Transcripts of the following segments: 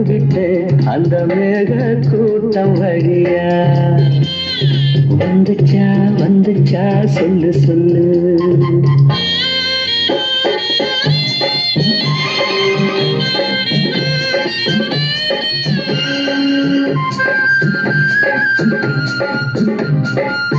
கரைஞ்சிட்டு அந்த மேக கூட்டம் வழியா வந்துச்சா வந்துச்சா சொல்லு சொல்லு Thank you.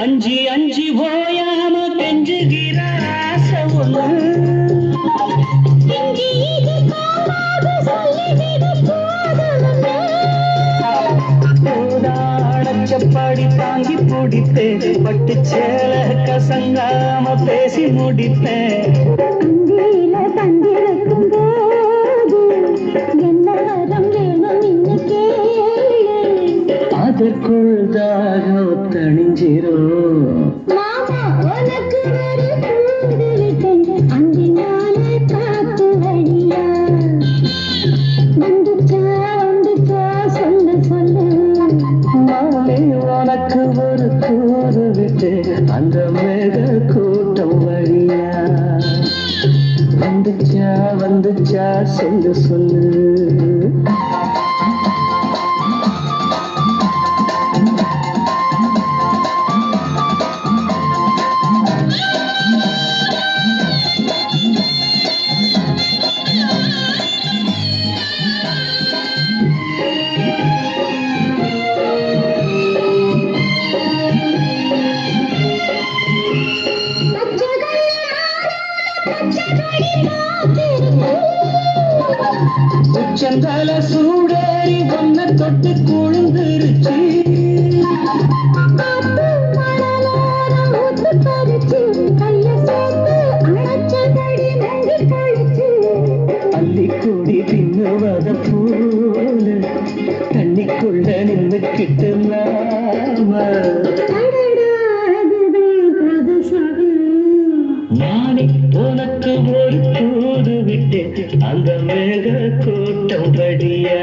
அஞ்சி அஞ்சி போயாம கெஞ்சுகிற ஆசை ஒண்ணு அடைச்சப்பாடி தாங்கி பிடிப்பேன் பட்டு சேல கசங்காம பேசி முடிப்பேன் அந்தியில அதற்குள் தாகம் தணிஞ்சிரும் உனக்கு ஒரு கூறு விட்டு அந்த மேக கூட்டம் வழியா. வந்துச்சா வந்துச்சா சொல்லு சொல்லு. உச்சந்தல சூடேறி ஒன்ன தொட்டு குழுந்துருச்சு அள்ளி கூடி தின்னுவத போல தண்ணிக்குள்ள நின்னுக்கிட்டு நாம. நானே உனக்கு ஒரு கூடு விட்டேன். அந்த மேக கூட்டம் படியா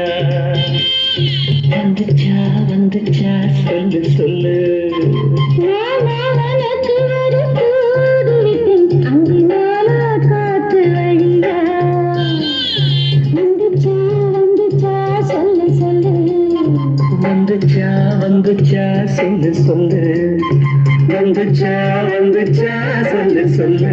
வந்துச்சா வந்துச்சா? சொல்லு சொல்லு. வந்துச்சா வந்துச்சா? சொல்லு சொல்லு. வந்துச்சா வந்துச்சா? சொல்லு சொல்லு.